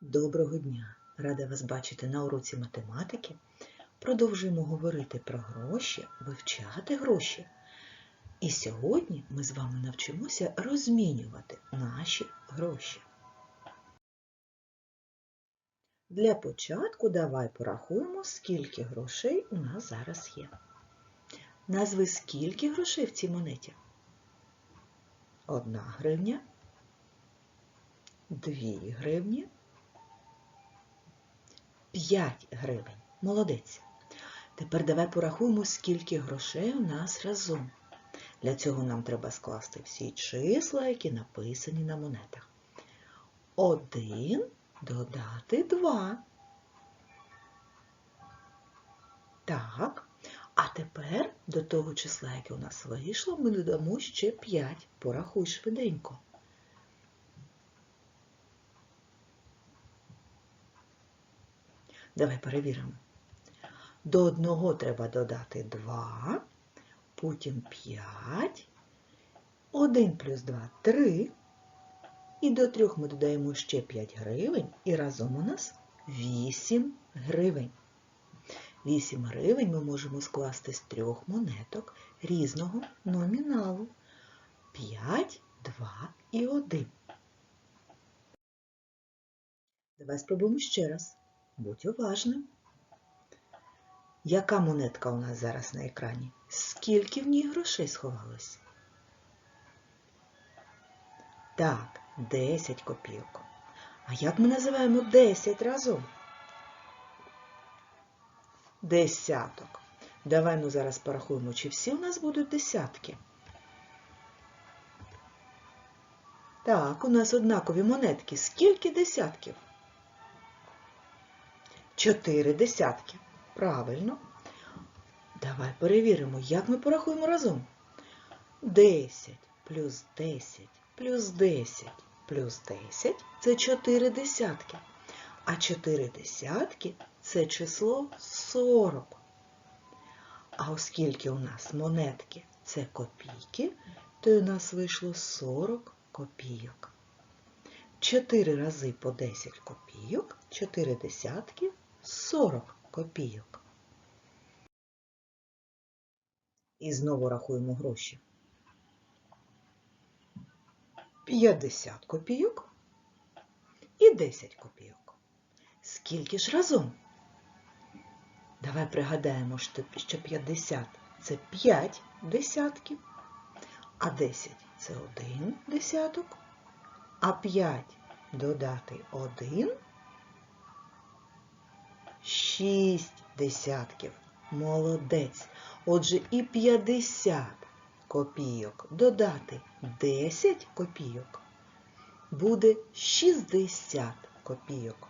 Доброго дня! Рада вас бачити на уроці математики. Продовжуємо говорити про гроші, вивчати гроші. І сьогодні ми з вами навчимося розмінювати наші гроші. Для початку давай порахуємо, скільки грошей у нас зараз є. Назви скільки грошей в цій монеті? Одна гривня, дві гривні, 5 гривень. Молодець. Тепер давай порахуємо, скільки грошей у нас разом. Для цього нам треба скласти всі числа, які написані на монетах. Один додати два. Так. А тепер до того числа, яке у нас вийшло, ми додамо ще 5. Порахуй швиденько. Давай перевіримо. До одного треба додати 2, потім 5, 1 плюс 2 – 3. І до трьох ми додаємо ще 5 гривень, і разом у нас 8 гривень. 8 гривень ми можемо скласти з трьох монеток різного номіналу. 5, 2 і 1. Давай спробуємо ще раз. Будь уважним. Яка монетка у нас зараз на екрані? Скільки в ній грошей сховалось? Так, 10 копійок. А як ми називаємо 10 разом? Десяток. Давай ми зараз порахуємо, чи всі у нас будуть десятки. Так, у нас однакові монетки. Скільки десятків? Чотири десятки. Правильно. Давай перевіримо, як ми порахуємо разом. 10 плюс 10 плюс 10 плюс 10 це 4 десятки. А 4 десятки це число 40. А оскільки у нас монетки це копійки, то у нас вийшло 40 копійок. 4 рази по 10 копійок, 4 десятки 40 копійок. І знову рахуємо гроші. 50 копійок і 10 копійок. Скільки ж разом? Давай пригадаємо, що 50 це 5 десятків, а 10 це 1 десяток, а 5 додати 1 6 десятків. Молодець. Отже, і 50 копійок додати 10 копійок буде 60 копійок.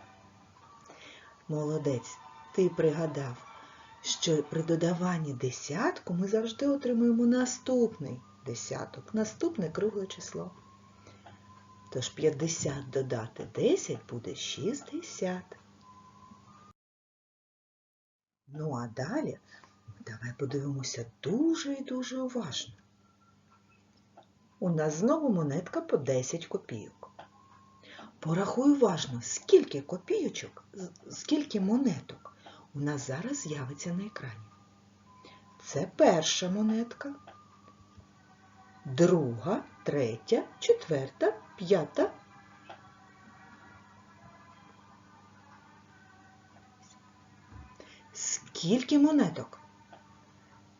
Молодець, ти пригадав, що при додаванні десятку ми завжди отримуємо наступний десяток, наступне кругле число. Тож 50 додати 10 буде 60. Ну а далі давай подивимося дуже і дуже уважно. У нас знову монетка по 10 копійок. Порахуй уважно, скільки копійочок, скільки монеток у нас зараз з'явиться на екрані. Це перша монетка, друга, третя, четверта, п'ята. Скільки монеток?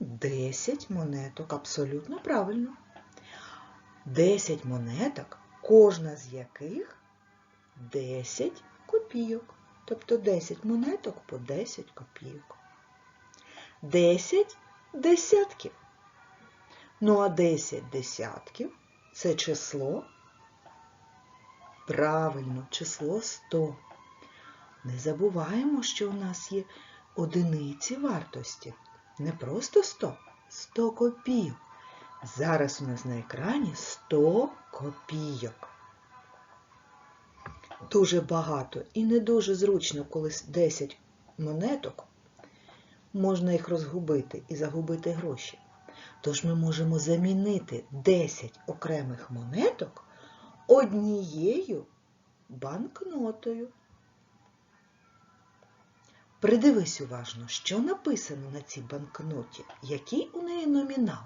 10 монеток, абсолютно правильно. 10 монеток, кожна з яких 10 копійок. Тобто 10 монеток по 10 копійок. 10 десятків. Ну а 10 десятків це число. Правильно, число 100. Не забуваємо, що у нас є одиниці вартості. Не просто 100, 100 копійок. Зараз у нас на екрані 100 копійок. Дуже багато і не дуже зручно, коли 10 монеток, можна їх розгубити і загубити гроші. Тож ми можемо замінити 10 окремих монеток однією банкнотою. Придивись уважно, що написано на цій банкноті, який у неї номінал.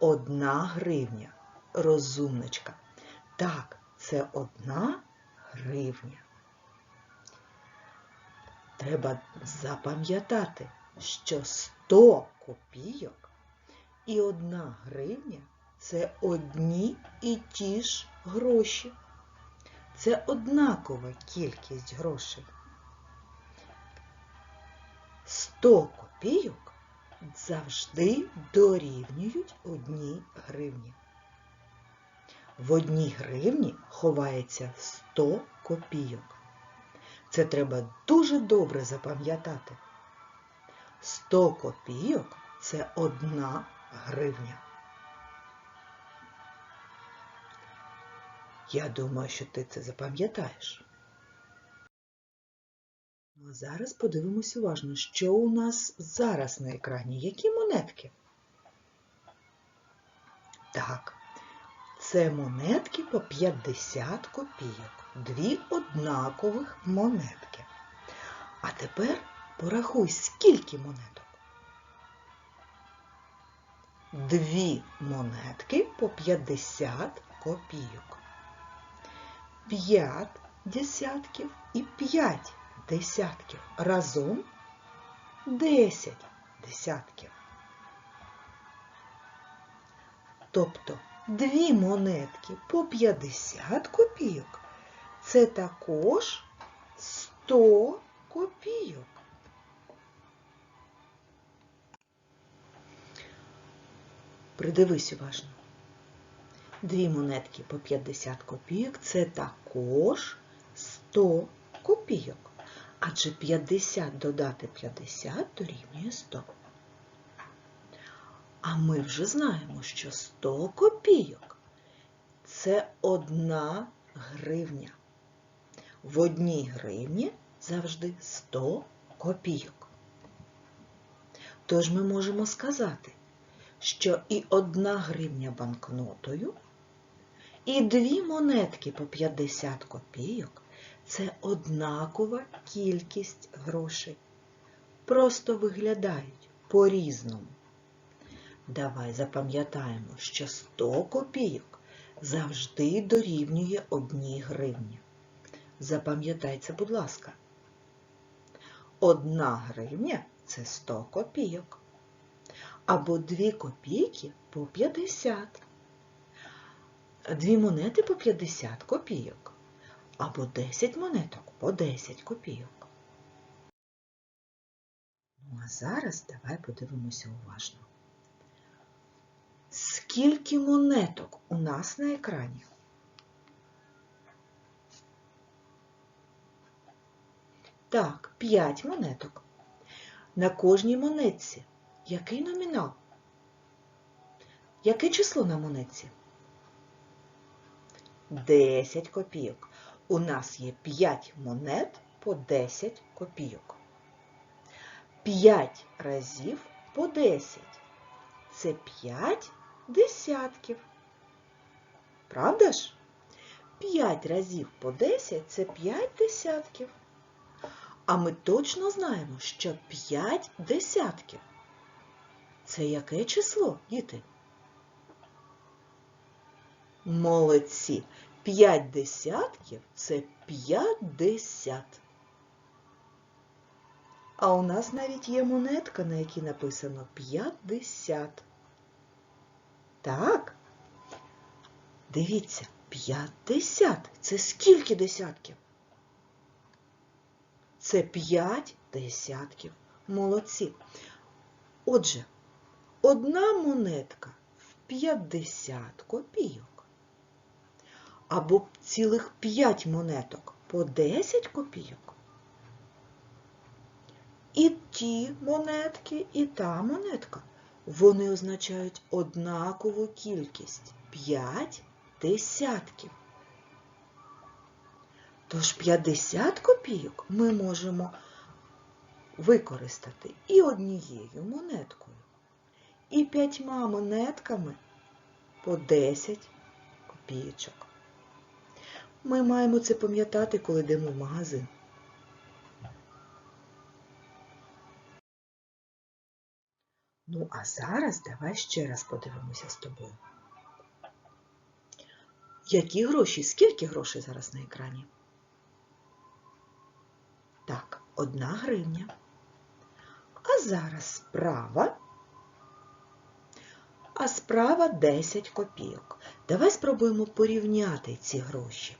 Одна гривня. Розумничка. Так, це одна гривня. Треба запам'ятати, що 100 копійок і одна гривня це одні і ті ж гроші. Це однакова кількість грошей. 100 копійок завжди дорівнюють одній гривні. В одній гривні ховається 100 копійок. Це треба дуже добре запам'ятати. 100 копійок це одна гривня. Я думаю, що ти це запам'ятаєш. Ну, а зараз подивимось уважно, що у нас зараз на екрані. Які монетки? Так, це монетки по 50 копійок. Дві однакових монетки. А тепер порахуй, скільки монеток. Дві монетки по 50 копійок. П'ять десятків і п'ять десятків. Разом 10 десятків. Тобто дві монетки по 50 копійок це також 100 копійок. Придивись уважно. Дві монетки по 50 копійок це також 100 копійок. Адже 50 додати 50 дорівнює 100. А ми вже знаємо, що 100 копійок це одна гривня. В одній гривні завжди 100 копійок. Тож ми можемо сказати, що і одна гривня банкнотою, і дві монетки по 50 копійок це однакова кількість грошей. Просто виглядають по-різному. Давай запам'ятаємо, що 100 копійок завжди дорівнює одній гривні. Запам'ятай це, будь ласка. Одна гривня це 100 копійок. Або 2 копійки по 50. Дві монети по 50 копійок. Або 10 монеток по 10 копійок. Ну а зараз давай подивимося уважно. Скільки монеток у нас на екрані? Так, 5 монеток. На кожній монетці який номінал? Яке число на монетці? 10 копійок. У нас є 5 монет по 10 копійок. 5 разів по 10. Це 5 десятків. Правда ж? 5 разів по 10 це 5 десятків. А ми точно знаємо, що 5 десятків. Це яке число, діти? Молодці. 5 десятків це 50. А у нас навіть є монетка, на якій написано 50. Так? Дивіться, 50. Це скільки десятків? Це 5 десятків. Молодці. Отже, одна монетка в 50 копійок. Або цілих 5 монеток по 10 копійок. І ті монетки, і та монетка. Вони означають однакову кількість 5 десятків. Тож 50 копійок ми можемо використати і однією монеткою, і п'ятьма монетками по 10 копійочок. Ми маємо це пам'ятати, коли йдемо в магазин. Ну, а зараз давай ще раз подивимося з тобою. Які гроші? Скільки грошей зараз на екрані? Так, одна гривня. А зараз справа. А справа 10 копійок. Давай спробуємо порівняти ці гроші.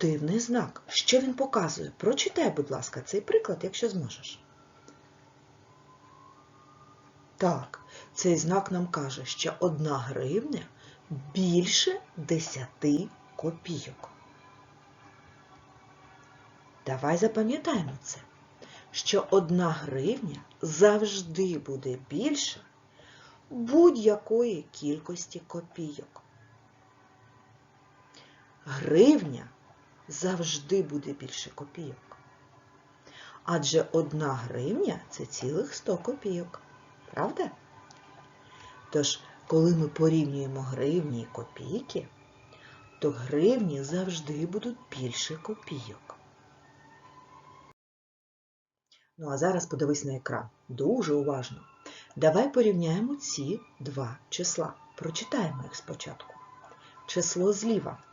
Дивний знак. Що він показує? Прочитай, будь ласка, цей приклад, якщо зможеш. Так, цей знак нам каже, що одна гривня більше 10 копійок. Давай запам'ятаємо це, що одна гривня завжди буде більше будь-якої кількості копійок. Гривня завжди буде більше копійок. Адже одна гривня це цілих 100 копійок. Правда? Тож, коли ми порівнюємо гривні і копійки, то гривні завжди будуть більше копійок. Ну а зараз подивись на екран. Дуже уважно. Давай порівняємо ці два числа. Прочитаємо їх спочатку. Число зліва.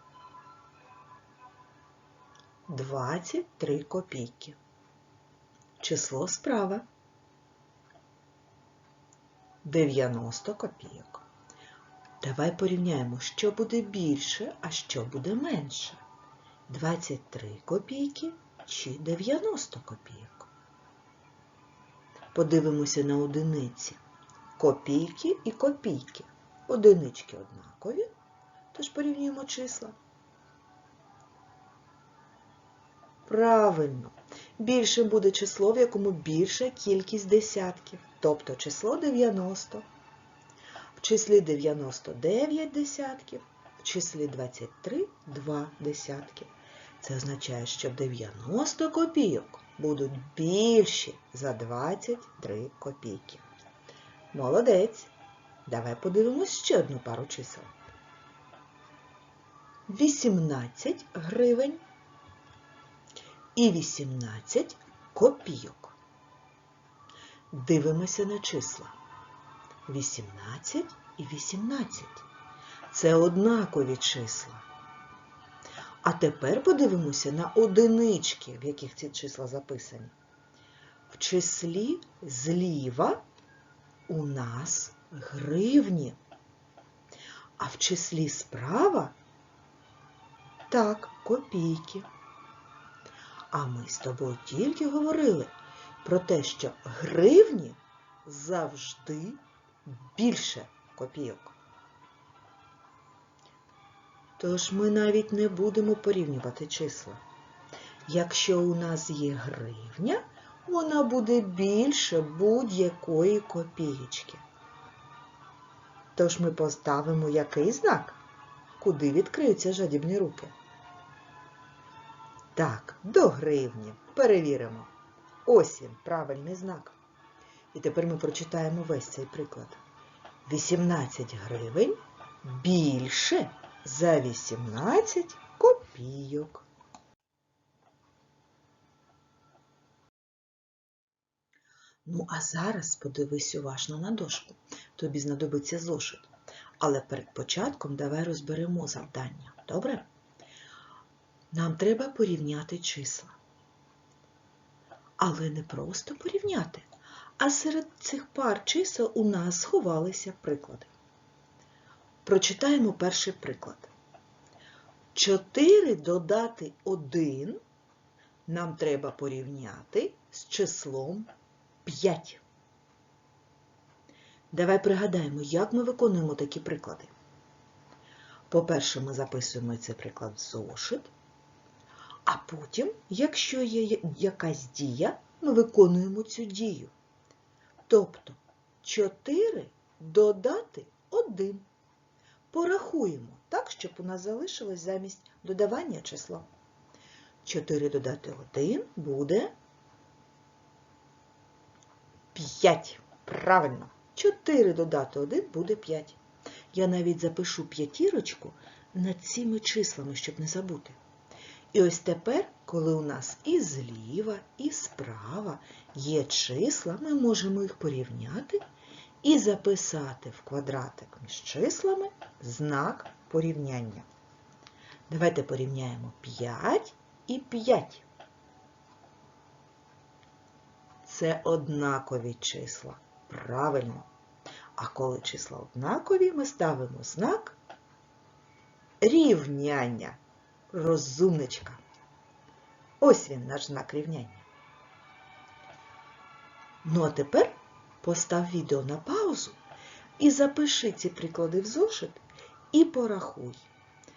23 копійки. Число справа. 90 копійок. Давай порівняємо, що буде більше, а що буде менше. 23 копійки чи 90 копійок. Подивимося на одиниці. Копійки і копійки. Одинички однакові, тож порівнюємо числа. Правильно, більше буде число, в якому більша кількість десятків, тобто число 90. В числі 99 десятків, в числі 23 – 2 десятки. Це означає, що 90 копійок будуть більші за 23 копійки. Молодець! Давай подивимось ще одну пару чисел. 18 гривень і 18 копійок. Дивимося на числа. 18 і 18. Це однакові числа. А тепер подивимося на одинички, в яких ці числа записані. В числі зліва у нас гривні, а в числі справа так, копійки. А ми з тобою тільки говорили про те, що гривні завжди більше копійок. Тож ми навіть не будемо порівнювати числа. Якщо у нас є гривня, вона буде більше будь-якої копієчки. Тож ми поставимо який знак, куди відкриються жадібні руки. Так, до гривні. Перевіримо. Ось він, правильний знак. І тепер ми прочитаємо весь цей приклад. 18 гривень більше за 18 копійок. Ну, а зараз подивись уважно на дошку. Тобі знадобиться зошит. Але перед початком давай розберемо завдання. Добре? Нам треба порівняти числа. Але не просто порівняти, а серед цих пар чисел у нас сховалися приклади. Прочитаємо перший приклад. 4 додати 1 нам треба порівняти з числом 5. Давай пригадаємо, як ми виконуємо такі приклади. По-перше, ми записуємо цей приклад в зошит. А потім, якщо є якась дія, ми виконуємо цю дію. Тобто 4 додати 1. Порахуємо так, щоб у нас залишилось замість додавання число. 4 додати 1 буде 5. Правильно. 4 додати 1 буде 5. Я навіть запишу п'ятірочку над цими числами, щоб не забути. І ось тепер, коли у нас і зліва, і справа є числа, ми можемо їх порівняти і записати в квадратик між числами знак порівняння. Давайте порівняємо 5 і 5. Це однакові числа. Правильно. А коли числа однакові, ми ставимо знак рівняння. Розумничка. Ось він наш знак рівняння. Ну а тепер постав відео на паузу і запиши ці приклади в зошит і порахуй.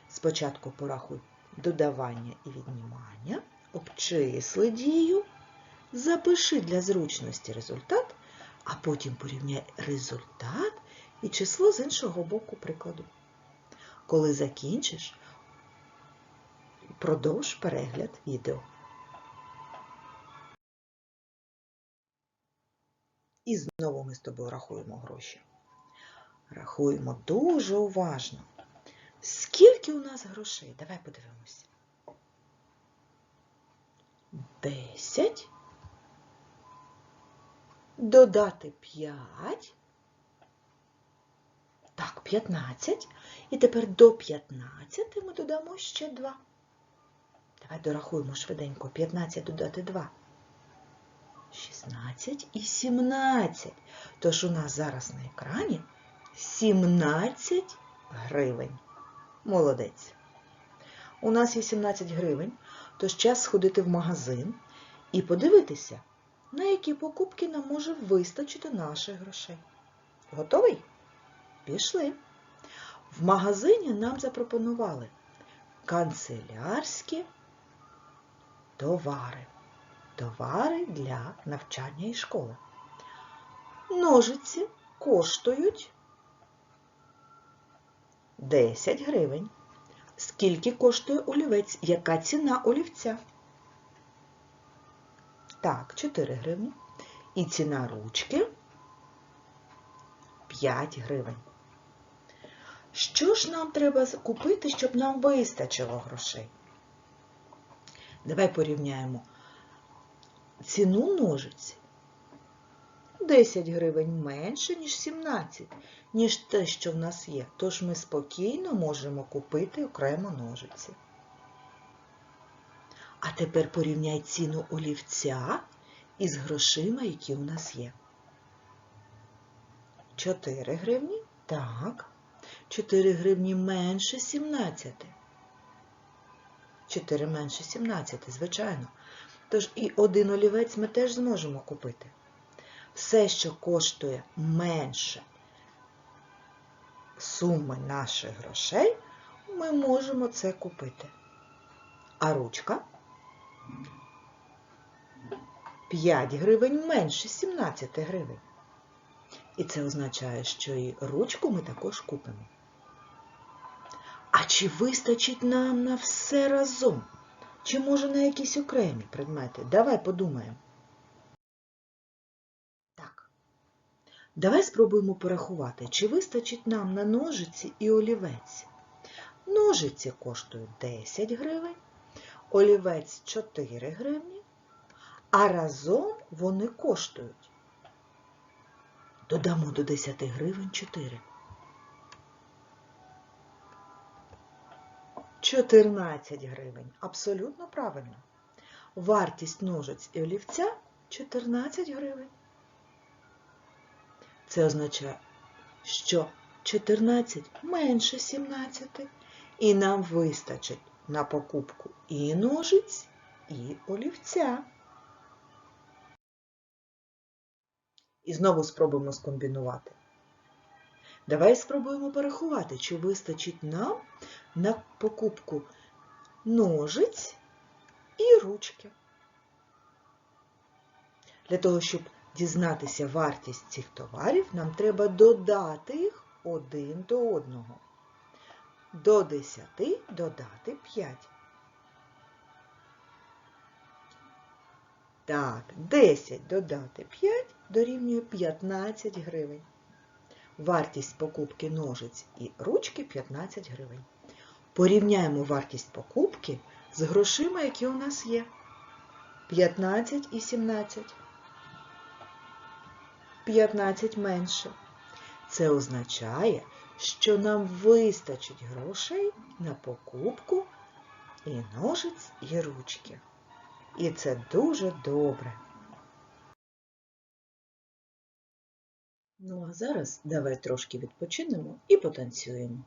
Спочатку порахуй додавання і віднімання, обчисли дію, запиши для зручності результат, а потім порівняй результат і число з іншого боку прикладу. Коли закінчиш, продовж перегляд відео. І знову ми з тобою рахуємо гроші. Рахуємо дуже уважно. Скільки у нас грошей? Давай подивимося. Десять. Додати п'ять. Так, п'ятнадцять. І тепер до п'ятнадцяти ми додамо ще два. Давай дорахуємо швиденько. 15 додати 2. 16 і 17. Тож у нас зараз на екрані 17 гривень. Молодець. У нас є 17 гривень, тож час сходити в магазин і подивитися, на які покупки нам може вистачити наших грошей. Готовий? Пішли. В магазині нам запропонували канцелярські товари. Товари для навчання і школи. Ножиці коштують 10 гривень. Скільки коштує олівець? Яка ціна олівця? Так, 4 гривні. І ціна ручки 5 гривень. Що ж нам треба купити, щоб нам вистачило грошей? Давай порівняємо ціну ножиці. 10 гривень менше, ніж 17, ніж те, що в нас є. Тож ми спокійно можемо купити окремо ножиці. А тепер порівняй ціну олівця із грошима, які у нас є. 4 гривні? Так. 4 гривні менше 17. 4 менше 17, звичайно. Тож і один олівець ми теж зможемо купити. Все, що коштує менше суми наших грошей, ми можемо це купити. А ручка 5 гривень менше 17 гривень. І це означає, що і ручку ми також купимо. Чи вистачить нам на все разом? Чи може на якісь окремі предмети? Давай подумаємо. Так. Давай спробуємо порахувати, чи вистачить нам на ножиці і олівець. Ножиці коштують 10 гривень, олівець 4 гривні, а разом вони коштують. Додамо до 10 гривень 4. 14 гривень. Абсолютно правильно. Вартість ножиць і олівця 14 гривень. Це означає, що 14 менше 17, і нам вистачить на покупку і ножиць, і олівця. І знову спробуємо скомбінувати. Давай спробуємо порахувати, чи вистачить нам на покупку ножиць і ручки. Для того, щоб дізнатися вартість цих товарів, нам треба додати їх один до одного. До 10 додати 5. Так, 10 додати 5 дорівнює 15 гривень. Вартість покупки ножиць і ручки 15 гривень. Порівняємо вартість покупки з грошима, які у нас є. 15 і 17. 15 менше. Це означає, що нам вистачить грошей на покупку і ножиць, і ручки. І це дуже добре. Ну а зараз давай трошки відпочинемо і потанцюємо.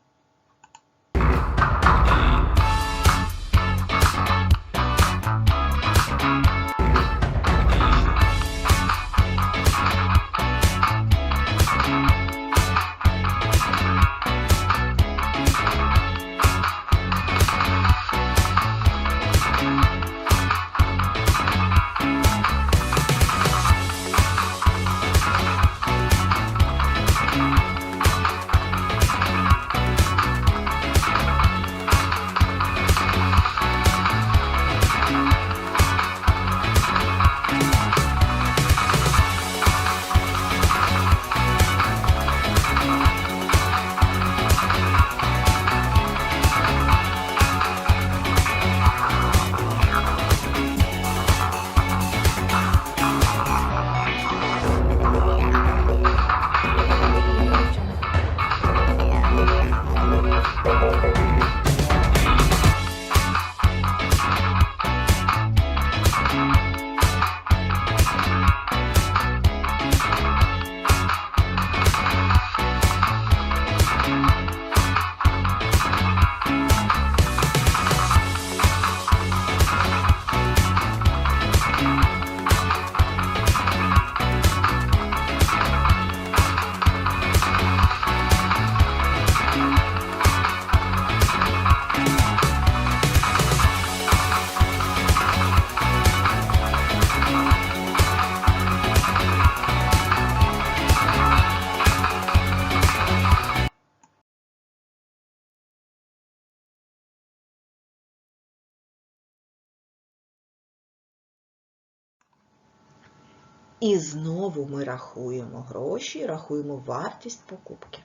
І знову ми рахуємо гроші, рахуємо вартість покупки.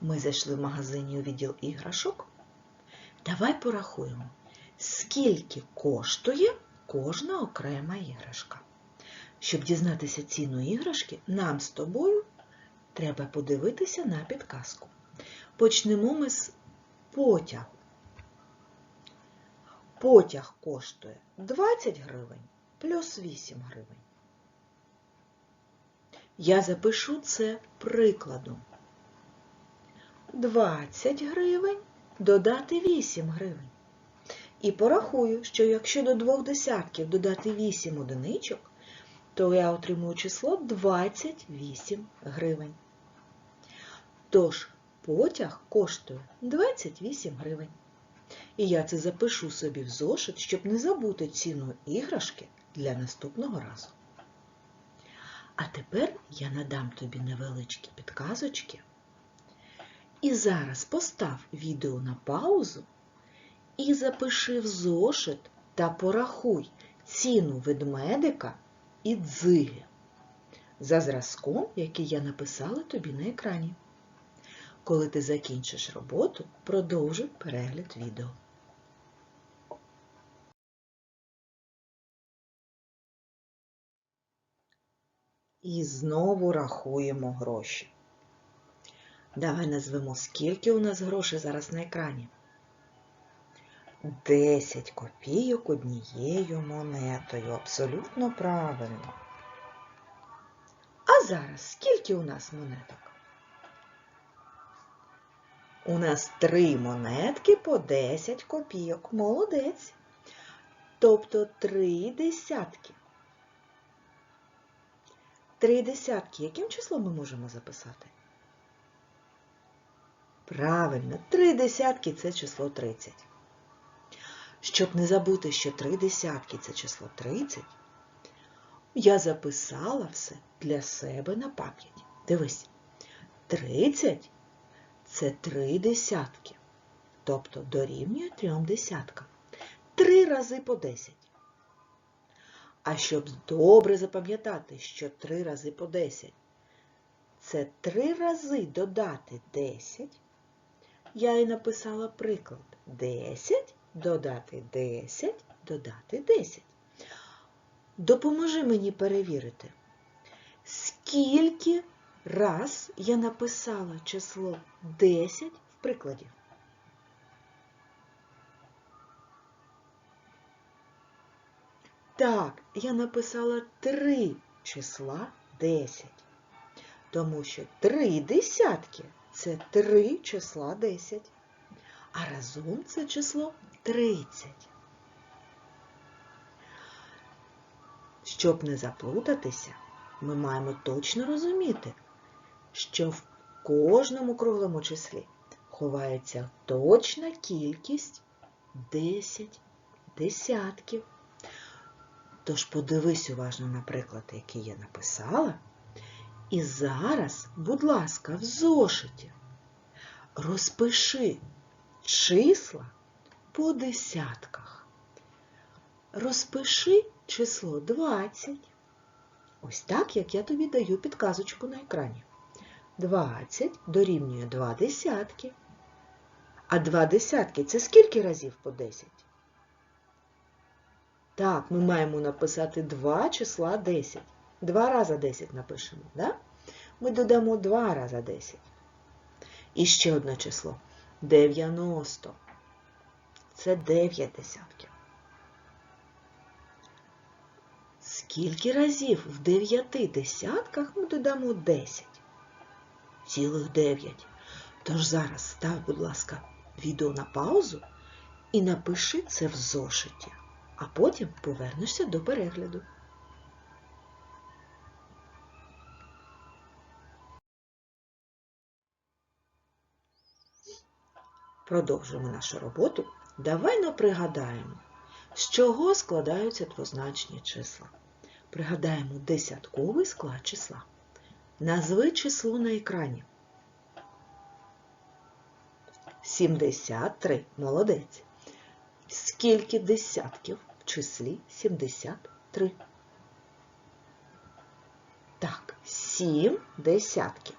Ми зайшли в магазині у відділ іграшок. Давай порахуємо, скільки коштує кожна окрема іграшка. Щоб дізнатися ціну іграшки, нам з тобою треба подивитися на підказку. Почнемо ми з потягу. Потяг коштує 20 гривень плюс 8 гривень. Я запишу це прикладом. 20 гривень додати 8 гривень. І порахую, що якщо до двох десятків додати 8 одиничок, то я отримую число 28 гривень. Тож потяг коштує 28 гривень. І я це запишу собі в зошит, щоб не забути ціну іграшки для наступного разу. А тепер я надам тобі невеличкі підказочки. І зараз постав відео на паузу і запиши в зошит та порахуй ціну ведмедика і дзиги за зразком, який я написала тобі на екрані. Коли ти закінчиш роботу, продовжуй перегляд відео. І знову рахуємо гроші. Давай назвемо, скільки у нас грошей зараз на екрані. 10 копійок однією монетою. Абсолютно правильно. А зараз скільки у нас монеток? У нас три монетки по 10 копійок. Молодець. Тобто три десятки. Три десятки. Яким числом ми можемо записати? Правильно, три десятки це число 30. Щоб не забути, що три десятки це число 30, я записала все для себе на пам'ять. Дивись, 30 це три десятки, тобто дорівнює трьом десяткам. Три рази по 10. А щоб добре запам'ятати, що 3 рази по 10 це 3 рази додати 10, я і написала приклад 10 додати 10, додати 10. Допоможи мені перевірити, скільки раз я написала число 10 в прикладі. Так, я написала три числа 10. Тому що три десятки це три числа 10. А разом це число 30. Щоб не заплутатися, ми маємо точно розуміти, що в кожному круглому числі ховається точна кількість 10 десятків. Тож подивись уважно на приклад, який я написала. І зараз, будь ласка, в зошиті розпиши числа по десятках. Розпиши число 20. Ось так, як я тобі даю підказочку на екрані. 20 дорівнює 2 десятки. А 2 десятки це скільки разів по 10? Так, ми маємо написати 2 числа 10. 2 рази 10 напишемо, да? Ми додамо 2 рази 10. І ще одне число. 90. Це 9 десятків. Скільки разів в 9 десятках ми додамо 10? Цілих 9. Тож зараз став, будь ласка, відео на паузу і напиши це в зошиті, а потім повернешся до перегляду. Продовжуємо нашу роботу. Давай но пригадаємо, з чого складаються двозначні числа. Пригадаємо десятковий склад числа. Назви число на екрані. 73. Молодець. Скільки десятків числі 73? Так, 7 десятків.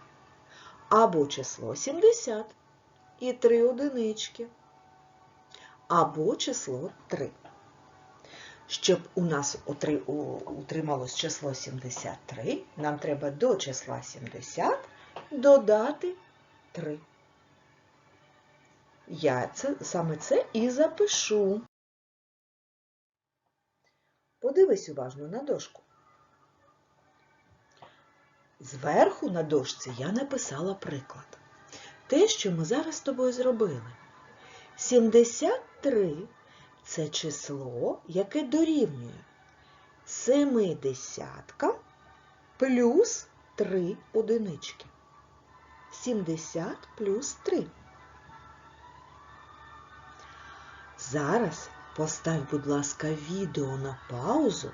Або число 70 і 3 одинички. Або число 3. Щоб у нас утрималось число 73, нам треба до числа 70 додати 3. Я це, саме це і запишу. Подивись уважно на дошку. Зверху на дошці я написала приклад. Те, що ми зараз з тобою зробили. 73 це число, яке дорівнює 7 десяткам плюс 3 одинички. 70 плюс 3. Зараз постав, будь ласка, відео на паузу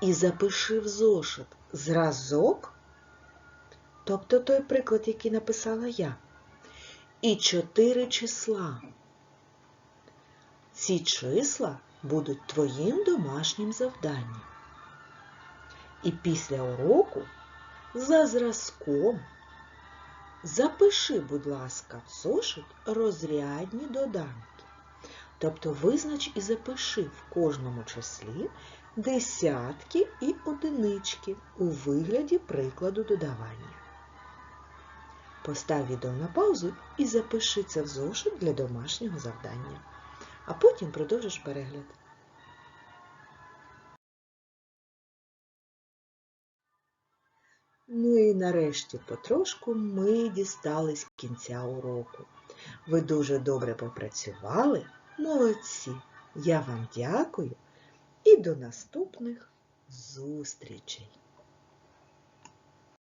і запиши в зошит зразок, тобто той приклад, який написала я, і чотири числа. Ці числа будуть твоїм домашнім завданням. І після уроку за зразком запиши, будь ласка, в зошит розрядні доданки. Тобто визнач і запиши в кожному числі десятки і одинички у вигляді прикладу додавання. Постав відео на паузу і запиши це в зошит для домашнього завдання. А потім продовжиш перегляд. Ну і нарешті потрошку ми дістались кінця уроку. Ви дуже добре попрацювали. Молодці! Я вам дякую і до наступних зустрічей!